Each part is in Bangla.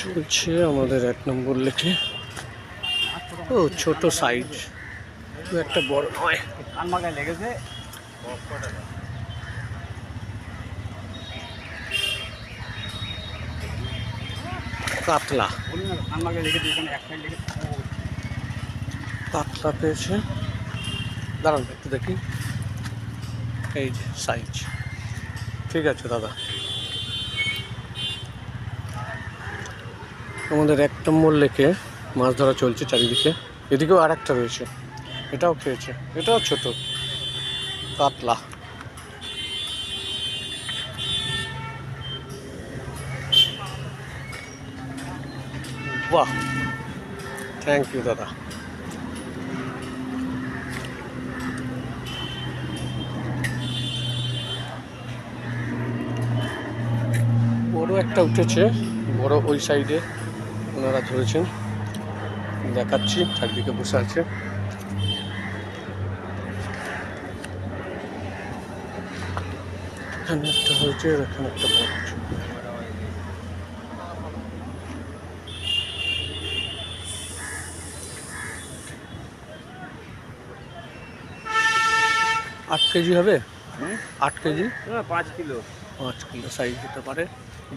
চলছে আমাদের এক নম্বর লেখে ও, ছোট সাইজ। একটা বড় নয়। কাতলা কাতলা পেয়েছে। দাঁড়ান, একটু দেখি। এই যে, সাইজ। ঠিক আছে, দাদা। আমাদের এক নম্বর লেকে মাছ ধরা চলছে চারিদিকে। এদিকেও আর একটা রয়েছে। এটাও খেয়েছে। এটাও ছোট। কাতলা বাহ! থ্যাংক ইউ দাদা। বড় একটা উঠেছে, বড় ওই সাইডে ওনারা ধরেছেন। দেখাচ্ছি চারদিকে বসে আছে। এখানে একটা হয়েছে এখানে একটা বড়। আট কেজি হবে? আট কেজি? পাঁচ কিলো। পাঁচ কিলো সাইজ হতে পারে।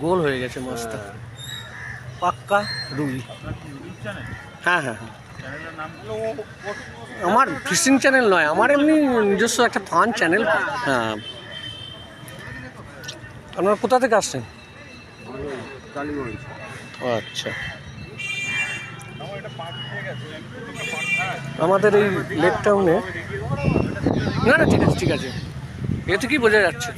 গোল হয়ে গেছে মাছটা। পাক্কা রুই হ্যাঁ হ্যাঁ হ্যাঁ। আমার ফিশিং চ্যানেল নয়, আমার এমনি নিজস্ব একটা ফান চ্যানেল হ্যাঁ। আপনারা কোথা থেকে আসছেন? আচ্ছা। আমাদের এই লেক টাউনে না না, ঠিক আছে ঠিক আছে। এতে কি বোঝা যাচ্ছে।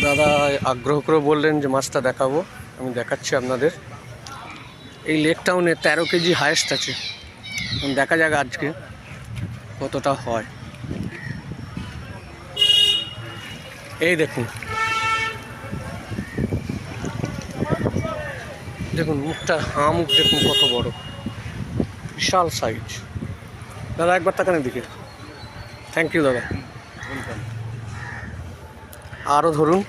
দাদা আগ্রহ করে বললেন যে মাছটা দেখাবো, আমি দেখাচ্ছি আপনাদের। এই লেক টাউনে তেরো কেজি হায়েস্ট আছে। দেখা যাক আজকে কতটা হয়। এই দেখুন। দেখুন, মুখটা, হা মুখ দেখুন কত বড়। বিশাল সাইজ দাদা, একবার তাকান দিকে থ্যাংক ইউ দাদা। আরও ধরুন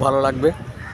ভালো লাগবে।